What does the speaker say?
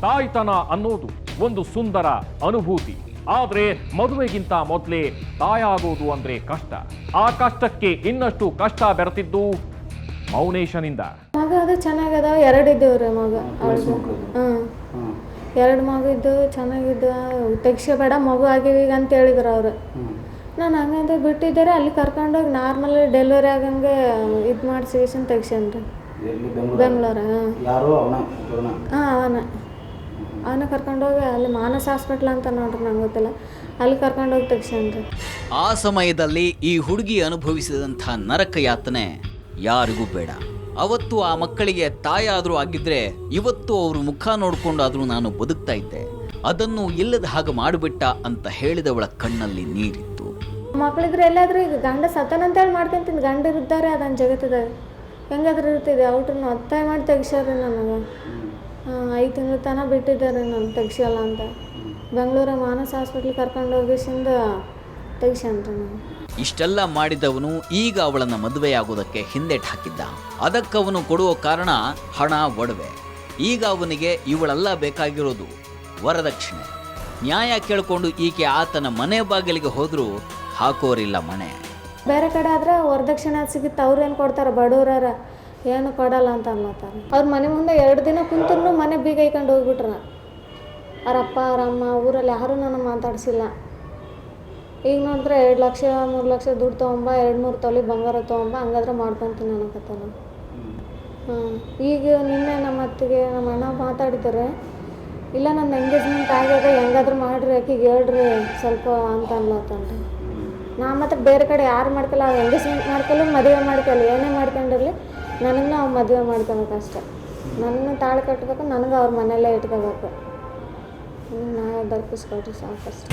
ತಾಯ್ತನ ಅನ್ನೋದು ಒಂದು ಸುಂದರ ಅನುಭೂತಿ. ಆದರೆ ಮದುವೆಗಿಂತ ಮೊದಲೇ ತಾಯಾಗೋದು ಅಂದ್ರೆ ಕಷ್ಟ. ಆ ಕಷ್ಟಕ್ಕೆ ಇನ್ನಷ್ಟು ಕಷ್ಟ ಬೆರೆತಿದ್ದು ಮೌನೇಶನಿಂದ. ಮಗ ಅದು ಚೆನ್ನಾಗದ ಎರಡು ಇದ್ದವ್ರೆ ಮಗ. ಹಾಂ. ಎರಡು ಮಗು ಇದ್ದು ಚೆನ್ನಾಗಿದ್ದ ತೆಗ್ಸಬೇಡ ಮಗು ಆಗಿವಿ ಈಗ ಅಂತ ಹೇಳಿದ್ರು ಅವರು. ನಾನು ಹಂಗಂತ ಬಿಟ್ಟಿದ್ದಾರೆ ಅಲ್ಲಿ ಕರ್ಕೊಂಡೋಗಿ ನಾರ್ಮಲ್ ಡೆಲಿವರಿ ಆಗಂಗೆ ಇದು ಮಾಡಿಸಿ ತೆಗ್ಸನ್ರಿ ಬೆಂಗಳೂರು? ಬೆಂಗಳೂರು ಹಾಂ. ಯಾರು ಅವನ ಅವನ ಹಾಂ ಅವನ. ಅವನ ಕರ್ಕೊಂಡೋಗಿ ಅಲ್ಲಿ ಮಾನಸ ಹಾಸ್ಪಿಟ್ಲ್ ಅಂತ ನೋಡ್ರಿ ನಂಗೆ ಗೊತ್ತಿಲ್ಲ. ಅಲ್ಲಿ ಕರ್ಕೊಂಡೋಗಿ ತೆಗ್ಸನ್ರಿ ಆ ಸಮಯದಲ್ಲಿ ಈ ಹುಡುಗಿ ಅನುಭವಿಸಿದಂಥ ನರಕ ಯಾತನೆ ಯಾರಿಗೂ ಬೇಡ. ಅವತ್ತು ಆ ಮಕ್ಕಳಿಗೆ ತಾಯಾದರೂ ಆಗಿದ್ರೆ ಇವತ್ತು ಅವರು ಮುಖ ನೋಡಿಕೊಂಡಾದರೂ ನಾನು ಬದುಕ್ತಾ ಇದ್ದೆ. ಅದನ್ನು ಇಲ್ಲದ ಹಾಗೆ ಮಾಡಿಬಿಟ್ಟ ಅಂತ ಹೇಳಿದವಳ ಕಣ್ಣಲ್ಲಿ ನೀರಿತ್ತು. ಮಕ್ಕಳಿದ್ರೆ ಎಲ್ಲಾದರೂ ಈಗ ಗಂಡ ಸತ್ತನಂತೇಳಿ ಮಾಡ್ಕೊಂತೀನಿ ಗಂಡ ಇರುತ್ತಾರೆ ಅದನ್ನು ಜಗತ್ತದಾಗ ಹೆಂಗಾದ್ರೂ ಇರ್ತಿದೆ ಔಟ್ರನ್ನ ಅತ್ತಾಯ ಮಾಡಿ ತೆಗ್ಸ್ಯಾರ ನನಗೆ. ಐದು ತಿಂಗಳ ತನಕ ಬಿಟ್ಟಿದ್ದಾರೆ ನಾನು ತೆಗ್ಸಲ್ಲ ಅಂತ. ಬೆಂಗಳೂರ ಮಾನಸ ಹಾಸ್ಪಿಟ್ಲ್ ಕರ್ಕೊಂಡು ಹೋಗಿಸಿಂದ ನಾನು ಇಷ್ಟೆಲ್ಲ ಮಾಡಿದವನು ಈಗ ಅವಳನ್ನ ಮದುವೆಯಾಗೋದಕ್ಕೆ ಹಿಂದೆಟ್ ಹಾಕಿದ್ದ. ಅದಕ್ಕವನು ಕೊಡುವ ಕಾರಣ ಹಣ ಒಡವೆ. ಈಗ ಅವನಿಗೆ ಇವಳೆಲ್ಲ ಬೇಕಾಗಿರೋದು ವರದಕ್ಷಿಣೆ. ನ್ಯಾಯ ಕೇಳಿಕೊಂಡು ಈಕೆ ಆತನ ಮನೆ ಬಾಗಿಲಿಗೆ ಹೋದರೂ ಹಾಕೋರಿಲ್ಲ ಮನೆ ಬೇರೆ ಕಡೆ ಆದ್ರೆ ವರದಕ್ಷಿಣೆ ಸಿಗುತ್ತೆ ಅವ್ರೇನು ಏನು ಕೊಡ್ತಾರೆ ಬಡವ್ರಾರ ಏನು ಕೊಡಲ್ಲ ಅಂತ ಅನ್ಲತ್ತಾರ. ಅವ್ರ ಮನೆ ಮುಂದೆ ಎರಡು ದಿನ ಕುಂತ್ರು ಮನೆ ಬೀಗ ಇಕ್ಕೊಂಡು ಹೋಗ್ಬಿಟ್ರ. ಅವ್ರ ಅಮ್ಮ, ಊರಲ್ಲಿ ಯಾರೂ ನಾನು ಮಾತಾಡಿಸಿಲ್ಲ. ಈಗ ನೋಡಿದ್ರೆ ಎರಡು ಲಕ್ಷ, ಮೂರು ಲಕ್ಷ ದುಡ್ಡು ತೊಗೊಂಬ, ಎರಡು ಮೂರು ತೊಲಿ ಬಂಗಾರ ತೊಗೊಂಬ, ಹಂಗಾದ್ರೆ ಮಾಡ್ಕೊತೀನಿ ಅನ್ನಕತ್ತಾನ ಹಾಂ, ಈಗ ನಿನ್ನೆ ನಮ್ಮ ಅತ್ತಿಗೆ ನಮ್ಮ ಅಣ್ಣ ಮಾತಾಡಿದ್ದಾರೆ. ಇಲ್ಲ, ನನ್ನ ಎಂಗೇಜ್ಮೆಂಟ್ ಆಗ್ಯದ, ಹೆಂಗಾದ್ರೂ ಮಾಡ್ರಿ, ಆಕಿಗೆ ಹೇಳ್ರಿ ಸ್ವಲ್ಪ ಅಂತ ಅನ್ಲತ್ತಾನ್ರಿ ನಾ ಮತ್ತೆ ಬೇರೆ ಕಡೆ ಯಾರು ಮಾಡ್ಕಲ್ಲ ಎಂಗೇಜ್ಮೆಂಟ್ ಮಾಡ್ಕೊಳ್ಳಿ ಮದುವೆ ಮಾಡ್ಕೊಳ್ಳಿ ಏನೇ ಮಾಡ್ಕೊಂಡಿರಲಿ. ನನಗೆ ಅವ್ರು ಮದುವೆ ಮಾಡ್ಕೋಬೇಕು ಅಷ್ಟೆ. ನನ್ನ ತಾಳ್ ಕಟ್ಟಬೇಕು ನನಗೆ ಅವ್ರ ಮನೆಯಲ್ಲೇ ಇಟ್ಕೋಬೇಕು. ನಾ ದರ್ಪಿಸ್ಕೊಟ್ರಿ ಸಾಕಷ್ಟು.